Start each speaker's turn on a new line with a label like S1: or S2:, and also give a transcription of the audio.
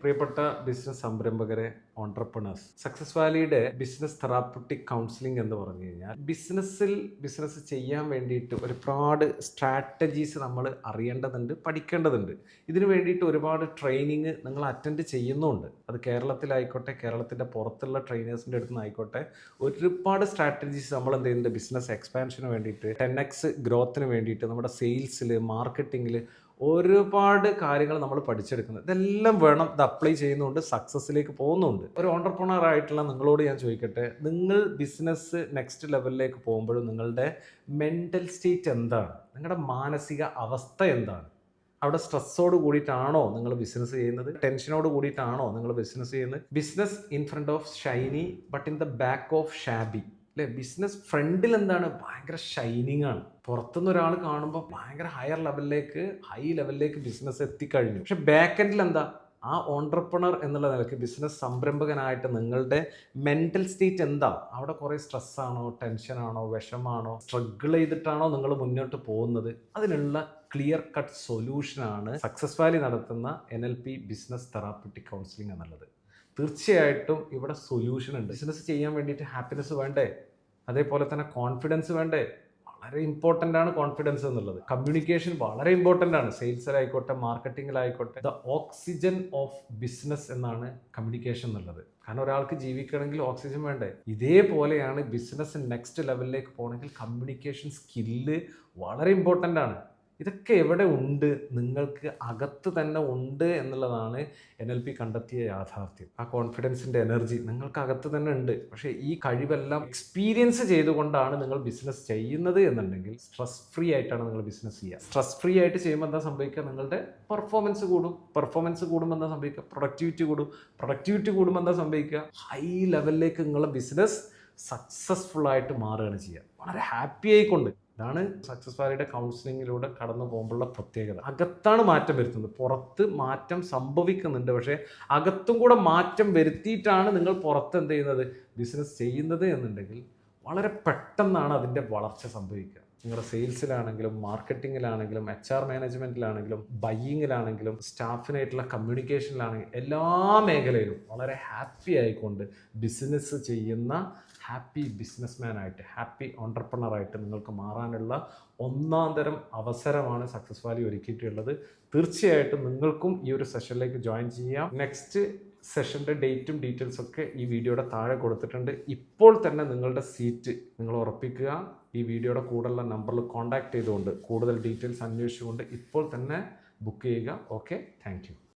S1: പ്രിയപ്പെട്ട ബിസിനസ് സംരംഭകരെ entrepreneurs success വാലിയുടെ ബിസിനസ് തെറാപ്പറ്റിക് കൗൺസിലിംഗ് എന്ന് പറഞ്ഞു കഴിഞ്ഞാൽ ബിസിനസ്സിൽ ബിസിനസ് ചെയ്യാൻ വേണ്ടിയിട്ട് ഒരുപാട് സ്ട്രാറ്റജീസ് നമ്മൾ അറിയേണ്ടതുണ്ട് പഠിക്കേണ്ടതുണ്ട്. ഇതിനു വേണ്ടിയിട്ട് ഒരുപാട് ട്രെയിനിങ് നിങ്ങൾ അറ്റൻഡ് ചെയ്യുന്നുണ്ട്. അത് കേരളത്തിലായിക്കോട്ടെ കേരളത്തിന്റെ പുറത്തുള്ള ട്രെയിനേഴ്സിന്റെ അടുത്ത് നിന്നായിക്കോട്ടെ ഒരുപാട് സ്ട്രാറ്റജീസ് നമ്മൾ എന്ത് ചെയ്യുന്നുണ്ട്? ബിസിനസ് എക്സ്പാൻഷന് വേണ്ടിയിട്ട് ടെൻ എക്സ് ഗ്രോത്തിന് വേണ്ടിയിട്ട് നമ്മുടെ സെയിൽസിൽ മാർക്കറ്റിങ്ങിൽ ഒരുപാട് കാര്യങ്ങൾ നമ്മൾ പഠിച്ചെടുക്കുന്നത്. ഇതെല്ലാം വേണം. ഇത് അപ്ലൈ ചെയ്യുന്നുണ്ട്. സക്സസ്സിലേക്ക് പോകുന്നുണ്ട്. ഒരു ഓണ്ടർപ്രണർ ആയിട്ടുള്ള നിങ്ങളോട് ഞാൻ ചോദിക്കട്ടെ? നിങ്ങൾ ബിസിനസ് നെക്സ്റ്റ് ലെവലിലേക്ക് പോകുമ്പോഴും നിങ്ങളുടെ മെന്റൽ സ്റ്റേറ്റ് എന്താണ്? നിങ്ങളുടെ മാനസിക അവസ്ഥ എന്താണ്? അവിടെ സ്ട്രെസ്സോട് കൂടിയിട്ടാണോ നിങ്ങൾ ബിസിനസ് ചെയ്യുന്നത്? ടെൻഷനോട് കൂടിയിട്ടാണോ നിങ്ങൾ ബിസിനസ് ചെയ്യുന്നത്? Business in front of shiny but in the back of shabby അല്ലേ? ബിസിനസ് ഫ്രണ്ടിൽ എന്താണ്? ഭയങ്കര ഷൈനിങ് ആണ്. പുറത്തുനിന്ന് ഒരാൾ കാണുമ്പോൾ ഭയങ്കര ഹയർ ലെവലിലേക്ക് ഹൈ ലെവലിലേക്ക് ബിസിനസ് എത്തിക്കഴിഞ്ഞു. പക്ഷെ ബാക്ക് എൻഡിൽ എന്താ? ആ ഓണ്ടർപ്രണർ എന്നുള്ള നിലയ്ക്ക് ബിസിനസ് സംരംഭകനായിട്ട് നിങ്ങളുടെ മെന്റൽ സ്റ്റേറ്റ് എന്താ? അവിടെ കുറേ സ്ട്രെസ്സാണോ ടെൻഷനാണോ വിഷമാണോ? സ്ട്രഗിൾ ചെയ്തിട്ടാണോ നിങ്ങൾ മുന്നോട്ട് പോകുന്നത്? അതിനുള്ള ക്ലിയർ കട്ട് സൊല്യൂഷനാണ് സക്സസ് വാലി നടത്തുന്ന N L P business therapeutic counselling എന്നുള്ളത്. തീർച്ചയായിട്ടും ഇവിടെ സൊല്യൂഷൻ ഉണ്ട്. ബിസിനസ് ചെയ്യാൻ വേണ്ടിയിട്ട് ഹാപ്പിനെസ് വേണ്ടേ? അതേപോലെ തന്നെ കോൺഫിഡൻസ് വേണ്ടേ? വളരെ ഇമ്പോർട്ടന്റ് ആണ് കോൺഫിഡൻസ് എന്നുള്ളത്. കമ്മ്യൂണിക്കേഷൻ വളരെ ഇമ്പോർട്ടന്റ് ആണ്. സെയിൽസിലായിക്കോട്ടെ മാർക്കറ്റിങ്ങിലായിക്കോട്ടെ ദ ഓക്സിജൻ ഓഫ് ബിസിനസ് എന്നാണ് കമ്മ്യൂണിക്കേഷൻ എന്നുള്ളത്. കാരണം ഒരാൾക്ക് ജീവിക്കണമെങ്കിൽ ഓക്സിജൻ വേണ്ടേ? ഇതേപോലെയാണ് ബിസിനസ് നെക്സ്റ്റ് ലെവലിലേക്ക് പോകണമെങ്കിൽ കമ്മ്യൂണിക്കേഷൻ സ്കില്ല് വളരെ ഇമ്പോർട്ടന്റ് ആണ്. ഇതൊക്കെ എവിടെ ഉണ്ട്? നിങ്ങൾക്ക് അകത്ത് തന്നെ ഉണ്ട് എന്നുള്ളതാണ് എൻ എൽ പി കണ്ടെത്തിയ യാഥാർത്ഥ്യം. ആ കോൺഫിഡൻസിന്റെ എനർജി നിങ്ങൾക്ക് അകത്ത് തന്നെ ഉണ്ട്. പക്ഷേ ഈ കഴിവെല്ലാം എക്സ്പീരിയൻസ് ചെയ്തുകൊണ്ടാണ് നിങ്ങൾ ബിസിനസ് ചെയ്യുന്നത് എന്നുണ്ടെങ്കിൽ സ്ട്രെസ് ഫ്രീ ആയിട്ടാണ് നിങ്ങൾ ബിസിനസ് ചെയ്യുക. സ്ട്രെസ് ഫ്രീ ആയിട്ട് ചെയ്യുമ്പോൾ എന്താ സംഭവിക്കുക? നിങ്ങളുടെ പെർഫോമൻസ് കൂടും. പെർഫോമൻസ് കൂടുമ്പോൾ എന്താ സംഭവിക്കുക? പ്രൊഡക്ടിവിറ്റി കൂടും. പ്രൊഡക്ടിവിറ്റി കൂടുമ്പോൾ എന്താ സംഭവിക്കുക? ഹൈ ലെവലിലേക്ക് നിങ്ങളുടെ ബിസിനസ് സക്സസ്ഫുൾ ആയിട്ട് മാറുകയാണ് ചെയ്യുക. വളരെ ഹാപ്പി ആയിക്കൊണ്ട്. ഇതാണ് സക്സസ് വാലിയുടെ കൗൺസിലിങ്ങിലൂടെ കടന്നു പോകുമ്പോഴുള്ള പ്രത്യേകത. അകത്താണ് മാറ്റം വരുത്തുന്നത്. പുറത്ത് മാറ്റം സംഭവിക്കുന്നുണ്ട്. പക്ഷേ അകത്തും കൂടെ മാറ്റം വരുത്തിയിട്ടാണ് നിങ്ങൾ പുറത്ത് എന്ത് ചെയ്യുന്നത്? ബിസിനസ് ചെയ്യുന്നത് എന്നുണ്ടെങ്കിൽ വളരെ പെട്ടെന്നാണ് അതിന്റെ വളർച്ച സംഭവിക്കുക. നിങ്ങളുടെ സെയിൽസിലാണെങ്കിലും മാർക്കറ്റിങ്ങിലാണെങ്കിലും എച്ച് ആർ മാനേജ്മെന്റിലാണെങ്കിലും ബയ്യിങ്ങിലാണെങ്കിലും സ്റ്റാഫിനായിട്ടുള്ള കമ്മ്യൂണിക്കേഷനിലാണെങ്കിലും എല്ലാ മേഖലയിലും വളരെ ഹാപ്പി ആയിക്കൊണ്ട് ബിസിനസ് ചെയ്യുന്ന ഹാപ്പി ബിസിനസ്മാൻ ആയിട്ട് ഹാപ്പി ഓണ്ടർപ്രണറായിട്ട് നിങ്ങൾക്ക് മാറാനുള്ള ഒന്നാം തരം അവസരമാണ് സക്സസ് വാലി ഒരുക്കിയിട്ടുള്ളത്. തീർച്ചയായിട്ടും നിങ്ങൾക്കും ഈ ഒരു സെഷനിലേക്ക് ജോയിൻ ചെയ്യാം. നെക്സ്റ്റ് സെഷന്റെ ഡേറ്റും ഡീറ്റെയിൽസും ഒക്കെ ഈ വീഡിയോയുടെ താഴെ കൊടുത്തിട്ടുണ്ട്. ഇപ്പോൾ തന്നെ നിങ്ങളുടെ സീറ്റ് നിങ്ങൾ ഉറപ്പിക്കുക. ഈ വീഡിയോയുടെ കൂടെയുള്ള നമ്പറിൽ കോൺടാക്ട് ചെയ്തുകൊണ്ട് കൂടുതൽ ഡീറ്റെയിൽസ് അന്വേഷിച്ചുകൊണ്ട് ഇപ്പോൾ തന്നെ ബുക്ക് ചെയ്യുക. Okay thank